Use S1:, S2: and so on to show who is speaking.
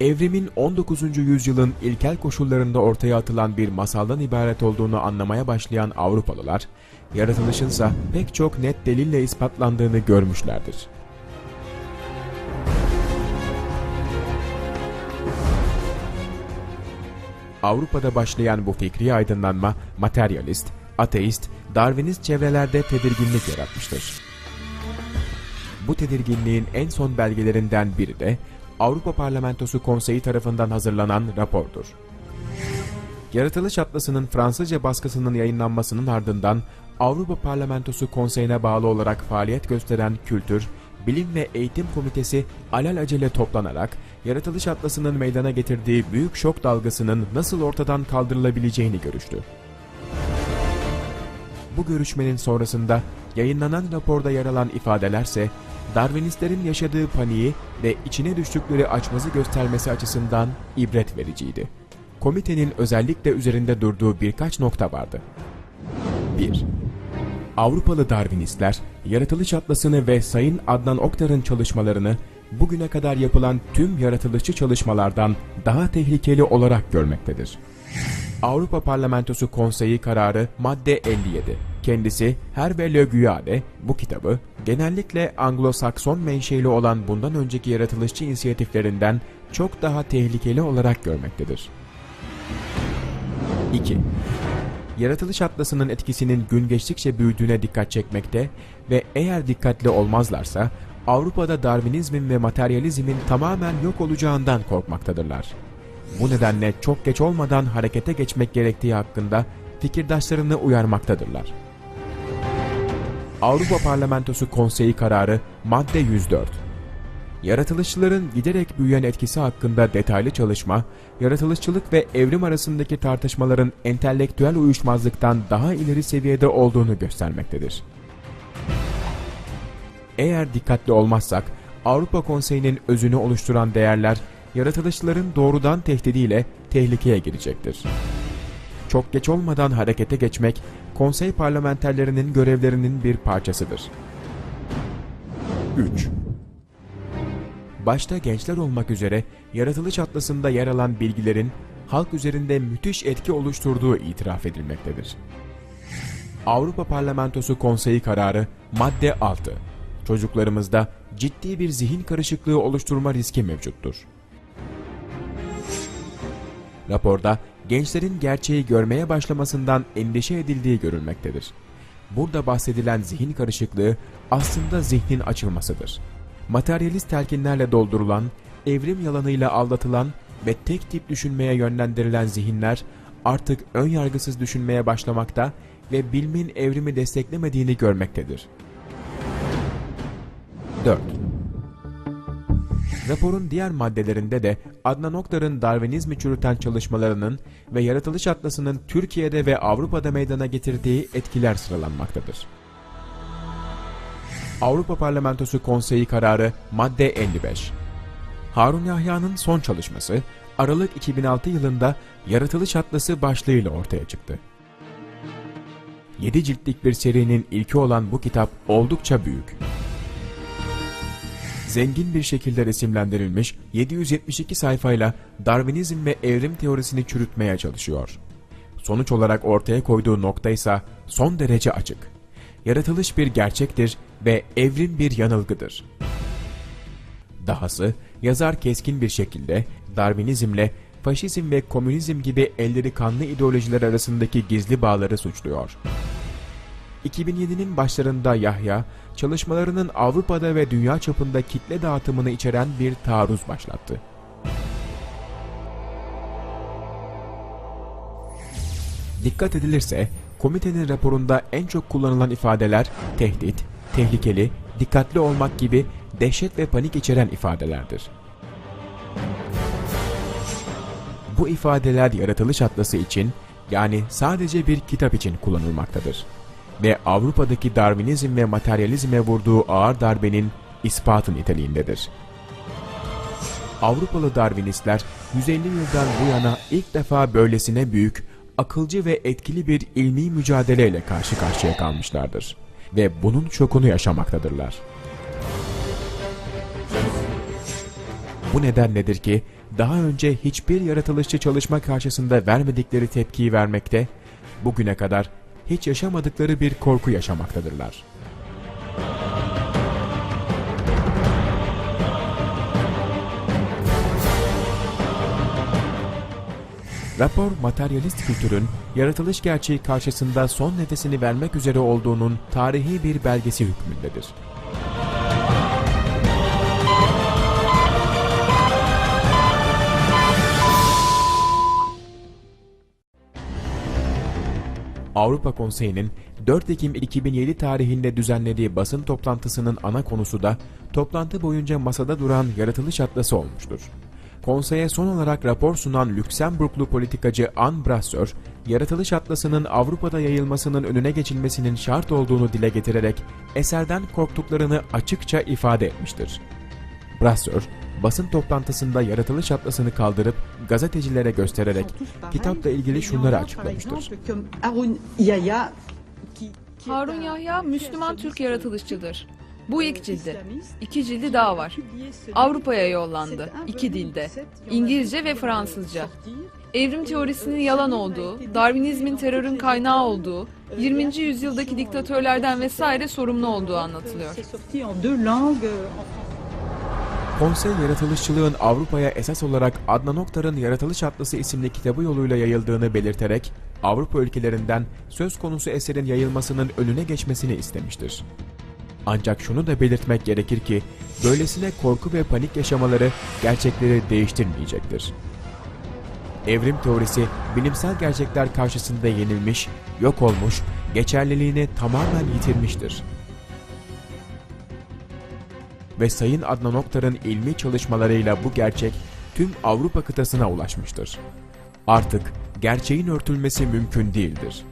S1: evrimin 19. yüzyılın ilkel koşullarında ortaya atılan bir masaldan ibaret olduğunu anlamaya başlayan Avrupalılar, yaratılışınsa pek çok net delille ispatlandığını görmüşlerdir. Avrupa'da başlayan bu fikri aydınlanma materyalist, ateist, Darwinist çevrelerde tedirginlik yaratmıştır. Bu tedirginliğin en son belgelerinden biri de Avrupa Parlamentosu Konseyi tarafından hazırlanan rapordur. Yaratılış Atlası'nın Fransızca baskısının yayınlanmasının ardından Avrupa Parlamentosu Konseyi'ne bağlı olarak faaliyet gösteren Kültür, Bilim ve Eğitim Komitesi alelacele toplanarak Yaratılış Atlası'nın meydana getirdiği büyük şok dalgasının nasıl ortadan kaldırılabileceğini görüştü. Bu görüşmenin sonrasında yayınlanan raporda yer alan ifadelerse Darwinistlerin yaşadığı paniği ve içine düştükleri açmazı göstermesi açısından ibret vericiydi. Komitenin özellikle üzerinde durduğu birkaç nokta vardı. 1. Avrupalı Darwinistler, Yaratılış Atlası'nı ve Sayın Adnan Oktar'ın çalışmalarını bugüne kadar yapılan tüm yaratılışçı çalışmalardan daha tehlikeli olarak görmektedir. Avrupa Parlamentosu Konseyi kararı madde 57. Kendisi Hervé Le Guyade bu kitabı genellikle Anglo-Sakson menşeli olan bundan önceki yaratılışçı inisiyatiflerinden çok daha tehlikeli olarak görmektedir. 2. Yaratılış atlasının etkisinin gün geçtikçe büyüdüğüne dikkat çekmekte ve eğer dikkatli olmazlarsa Avrupa'da Darwinizmin ve materyalizmin tamamen yok olacağından korkmaktadırlar. Bu nedenle çok geç olmadan harekete geçmek gerektiği hakkında fikirdaşlarını uyarmaktadırlar. Avrupa Parlamentosu Konseyi kararı madde 104 Yaratılışçıların giderek büyüyen etkisi hakkında detaylı çalışma, yaratılışçılık ve evrim arasındaki tartışmaların entelektüel uyuşmazlıktan daha ileri seviyede olduğunu göstermektedir. Eğer dikkatli olmazsak, Avrupa Konseyi'nin özünü oluşturan değerler, yaratılışçıların doğrudan tehdidiyle tehlikeye girecektir. Çok geç olmadan harekete geçmek, konsey parlamenterlerinin görevlerinin bir parçasıdır. 3 başta gençler olmak üzere yaratılış atlasında yer alan bilgilerin halk üzerinde müthiş etki oluşturduğu itiraf edilmektedir. Avrupa Parlamentosu Konseyi kararı madde 6. Çocuklarımızda ciddi bir zihin karışıklığı oluşturma riski mevcuttur. Raporda gençlerin gerçeği görmeye başlamasından endişe edildiği görülmektedir. Burada bahsedilen zihin karışıklığı aslında zihnin açılmasıdır materyalist telkinlerle doldurulan, evrim yalanıyla aldatılan ve tek tip düşünmeye yönlendirilen zihinler artık ön yargısız düşünmeye başlamakta ve bilimin evrimi desteklemediğini görmektedir. 4. Raporun diğer maddelerinde de Adnan Oktar'ın Darwinizmi çürüten çalışmalarının ve Yaratılış Atlası'nın Türkiye'de ve Avrupa'da meydana getirdiği etkiler sıralanmaktadır. Avrupa Parlamentosu Konseyi kararı madde 55. Harun Yahya'nın son çalışması Aralık 2006 yılında Yaratılış Atlası başlığıyla ortaya çıktı. 7 ciltlik bir serinin ilki olan bu kitap oldukça büyük. Zengin bir şekilde resimlendirilmiş 772 sayfayla Darwinizm ve evrim teorisini çürütmeye çalışıyor. Sonuç olarak ortaya koyduğu nokta ise son derece açık yaratılış bir gerçektir ve evrim bir yanılgıdır. Dahası yazar keskin bir şekilde Darwinizmle faşizm ve komünizm gibi elleri kanlı ideolojiler arasındaki gizli bağları suçluyor. 2007'nin başlarında Yahya, çalışmalarının Avrupa'da ve dünya çapında kitle dağıtımını içeren bir taarruz başlattı. Dikkat edilirse komitenin raporunda en çok kullanılan ifadeler tehdit, tehlikeli, dikkatli olmak gibi dehşet ve panik içeren ifadelerdir. Bu ifadeler yaratılış atlası için yani sadece bir kitap için kullanılmaktadır. Ve Avrupa'daki Darwinizm ve materyalizme vurduğu ağır darbenin ispatı niteliğindedir. Avrupalı Darwinistler 150 yıldan bu yana ilk defa böylesine büyük akılcı ve etkili bir ilmi mücadeleyle karşı karşıya kalmışlardır ve bunun şokunu yaşamaktadırlar. Bu nedenledir ki daha önce hiçbir yaratılışçı çalışma karşısında vermedikleri tepkiyi vermekte, bugüne kadar hiç yaşamadıkları bir korku yaşamaktadırlar. Rapor materyalist kültürün yaratılış gerçeği karşısında son nefesini vermek üzere olduğunun tarihi bir belgesi hükmündedir. Avrupa Konseyi'nin 4 Ekim 2007 tarihinde düzenlediği basın toplantısının ana konusu da toplantı boyunca masada duran yaratılış atlası olmuştur. Konseye son olarak rapor sunan Lüksemburglu politikacı Anne Brasseur, yaratılış atlasının Avrupa'da yayılmasının önüne geçilmesinin şart olduğunu dile getirerek eserden korktuklarını açıkça ifade etmiştir. Brasseur, basın toplantısında yaratılış atlasını kaldırıp gazetecilere göstererek kitapla ilgili şunları açıklamıştır.
S2: Harun Yahya Müslüman Türk yaratılışçıdır. Bu ilk cildi. İki cildi daha var. Avrupa'ya yollandı. iki dilde. İngilizce ve Fransızca. Evrim teorisinin yalan olduğu, Darwinizmin terörün kaynağı olduğu, 20. yüzyıldaki diktatörlerden vesaire sorumlu olduğu anlatılıyor.
S1: Konsey yaratılışçılığın Avrupa'ya esas olarak Adnan Oktar'ın Yaratılış Atlası isimli kitabı yoluyla yayıldığını belirterek Avrupa ülkelerinden söz konusu eserin yayılmasının önüne geçmesini istemiştir. Ancak şunu da belirtmek gerekir ki böylesine korku ve panik yaşamaları gerçekleri değiştirmeyecektir. Evrim teorisi bilimsel gerçekler karşısında yenilmiş, yok olmuş, geçerliliğini tamamen yitirmiştir ve Sayın Adnan Oktar'ın ilmi çalışmalarıyla bu gerçek tüm Avrupa kıtasına ulaşmıştır. Artık gerçeğin örtülmesi mümkün değildir.